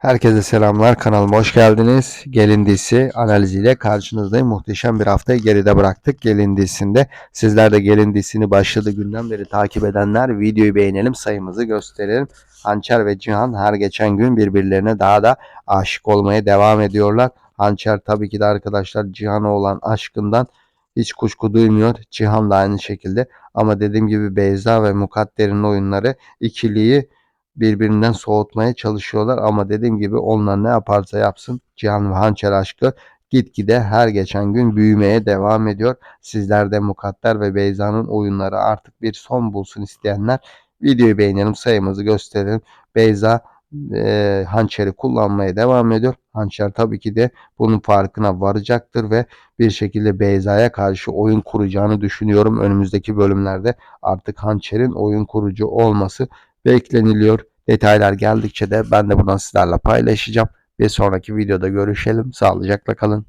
Herkese selamlar. Kanalıma hoş geldiniz. Gelin dizisi analiziyle karşınızdayım. Muhteşem bir haftayı geride bıraktık. Gelin dizisinde sizler de Gelin dizisini başladığı günden beri takip edenler videoyu beğenelim, sayımızı gösterelim. Hançer ve Cihan her geçen gün birbirlerine daha da aşık olmaya devam ediyorlar. Hançer tabii ki de arkadaşlar Cihan'a olan aşkından hiç kuşku duymuyor. Cihan da aynı şekilde. Ama dediğim gibi Beyza ve Mukadder'in oyunları ikiliyi birbirinden soğutmaya çalışıyorlar ama dediğim gibi onlar ne yaparsa yapsın Cihan ve Hançer aşkı gitgide her geçen gün büyümeye devam ediyor. Sizler de Mukadder ve Beyza'nın oyunları artık bir son bulsun isteyenler videoyu beğenelim sayımızı gösterelim. Beyza e, hançeri kullanmaya devam ediyor. Hançer tabii ki de bunun farkına varacaktır ve bir şekilde Beyza'ya karşı oyun kuracağını düşünüyorum. Önümüzdeki bölümlerde artık hançerin oyun kurucu olması bekleniliyor. Detaylar geldikçe de ben de buradan sizlerle paylaşacağım. Bir sonraki videoda görüşelim. Sağlıcakla kalın.